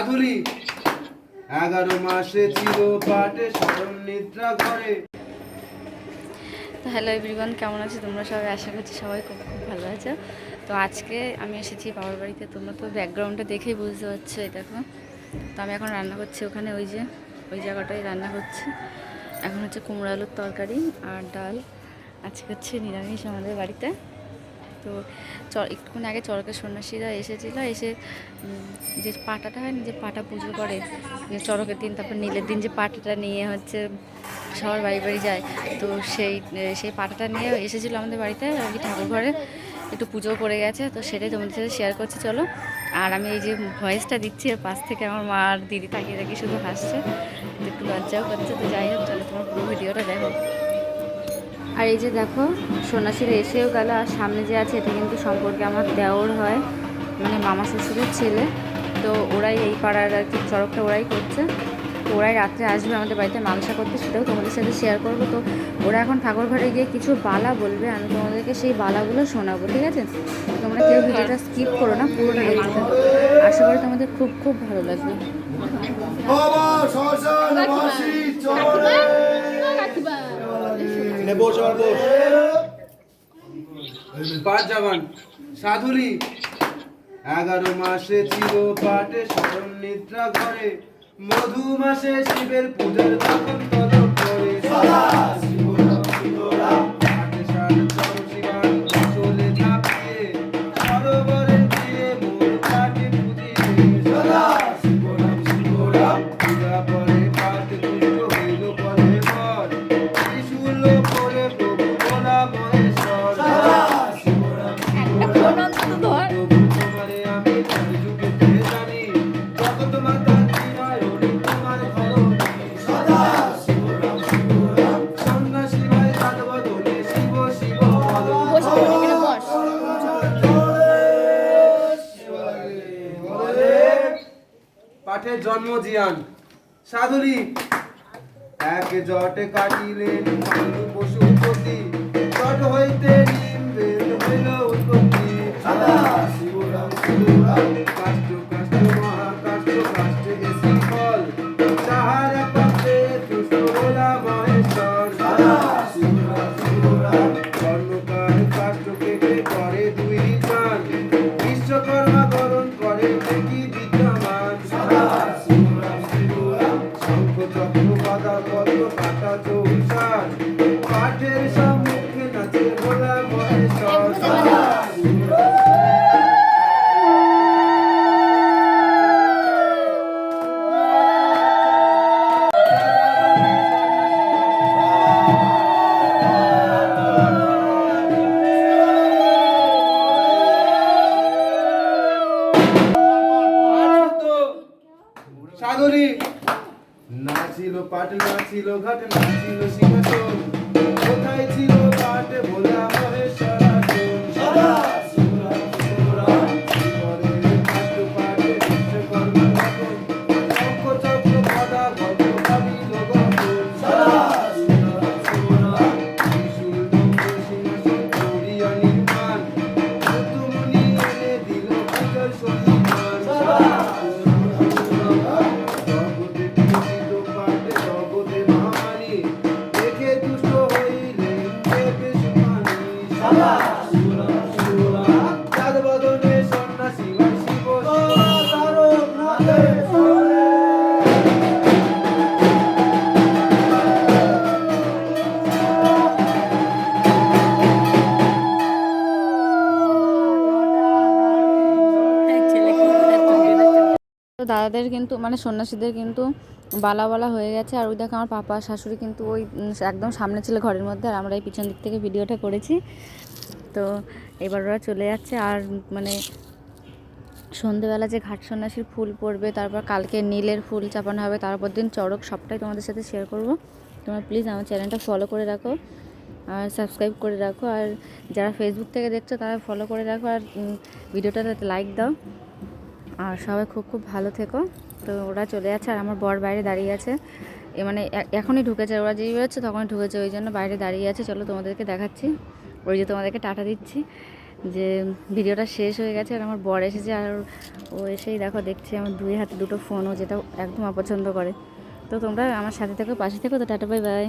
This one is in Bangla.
সাধুলি এগারো মাসে ছিল পাটে স্মরণ নিদ্রা ঘরে তো হ্যালো এভরিওয়ান কেমন আছো তোমরা সবাই? আশা করছি সবাই খুব খুব ভালো আছো। তো আজকে আমি এসেছি বাবার বাড়িতে, তোমরা তো ব্যাকগ্রাউন্ডটা দেখেই বুঝতে পারছ এই দেখো। তো আমি এখন রান্না করছি ওখানে, ওই যে, ওই জায়গাটায় রান্না করছি। এখন হচ্ছে কুমড়ো আলুর তরকারি আর ডাল। আজকে হচ্ছে নিরামিষ আমাদের বাড়িতে। তো একটুক্ষণ আগে চরকের সন্ন্যাসীরা এসেছিল, এসে যে পাটাটা হয় না, যে পাটা পুজো করে চরকের দিন, তারপর নীলের দিন যে পাটাটা নিয়ে হচ্ছে সবার বাড়ি বাড়ি যায়। তো সেই সেই পাটাটা নিয়ে এসেছিল আমাদের বাড়িতে আর কি ঠাকুর ঘরে একটু পুজো করে গেছে, তো সেটাই তোমাদের সাথে শেয়ার করছি, চলো। আর আমি এই যে ভয়েসটা দিচ্ছি আর পাশ থেকে আমার মা আর দিদি তাকিয়ে তাকিয়ে শুধু হাসছে, একটু লজ্জাও করছে, তো যাই হোক, চলো তোমার পুরো ভিডিওটা দেখো। আর এই যে দেখো, সন্ন্যাসীরা এসেও গেল, আর সামনে যে আছে, এটা কিন্তু সম্পর্কে আমার দেওর হয় মানে মামা শ্বশুরের ছেলে। তো ওরাই এই পাড়ার আর কি চড়কটা ওরাই করছে। তো ওরাই রাত্রে আসবে আমাদের বাড়িতে মাংসা করতে, সেটাও তোমাদের সাথে শেয়ার করব। তো ওরা এখন ঠাকুর ঘরে গিয়ে কিছু বালা বলবে, আমি তোমাদেরকে সেই বালাগুলো শোনাবো, ঠিক আছে? তোমরা কেউ ভিডিওটা স্কিপ করো না, পুরোটা দেখতে আশা করি তোমাদের খুব খুব ভালো লাগবে। শ্মশান বাসি চরে আবার বস। পাঁচ জবান। সাধুলি এগারো মাসে ছিল পাটে স্মরণ নিদ্রা ঘরে মধু মাসে শিবের পূজার তখন তলব করে। পাঠে জন্ম জিয়ান। সাধুলি এক জটে কাটিলেন পশুপতি জট হইতে হইল উৎপত্তি। কাষ্ট কাষ্ট মহাকাষ্ট কাটা চৌসার নাচিল ছিল ঘটনা ছিল সিংহাসন। কোথায় ছিল কাটে ভোলা মহেশ্বর? দাদাদের কিন্তু মানে সন্ন্যাসীদের কিন্তু বালা বালা হয়ে গেছে। আর ওই দেখো আমার পাপা, শাশুড়ি কিন্তু ওই একদম সামনে ছিল ঘরের মধ্যে, আর আমরা এই পিছন দিক থেকে ভিডিওটা করেছি। তো এবার ওরা চলে যাচ্ছে, আর মানে সন্ধেবেলা যে ঘাট সন্ন্যাসীর ফুল পড়বে, তারপর কালকে নীলের ফুল চাপানো হবে তারপর দিন চড়ক সবটাই তোমাদের সাথে শেয়ার করব। তোমরা প্লিজ আমার চ্যানেলটা ফলো করে রাখো, আর সাবস্ক্রাইব করে রাখো, আর যারা ফেসবুক থেকে দেখছ, তারা ফলো করে রাখো, আর ভিডিওটাতে লাইক দাও। আর সবাই খুব খুব ভালো থেকো। তো ওরা চলে যাচ্ছে আর আমার বর বাইরে দাঁড়িয়ে আছে। এ মানে এখনই ঢুকেছে, ওরা যেই বেরোচ্ছে তখনই ঢুকেছে, ওই জন্য বাইরে দাঁড়িয়ে আছে। চলো তোমাদেরকে দেখাচ্ছি। ওই যে তোমাদেরকে টাটা দিচ্ছি যে ভিডিওটা শেষ হয়ে গেছে আর আমার বর এসেছে আর ও এসেই দেখো দেখছি আমার দুই হাতে দুটো ফোনও যেটা একদম অপছন্দ করে। তো তোমরা আমার সাথে থেকো, পাশে থেকো, তো টাটা, বাই বাই।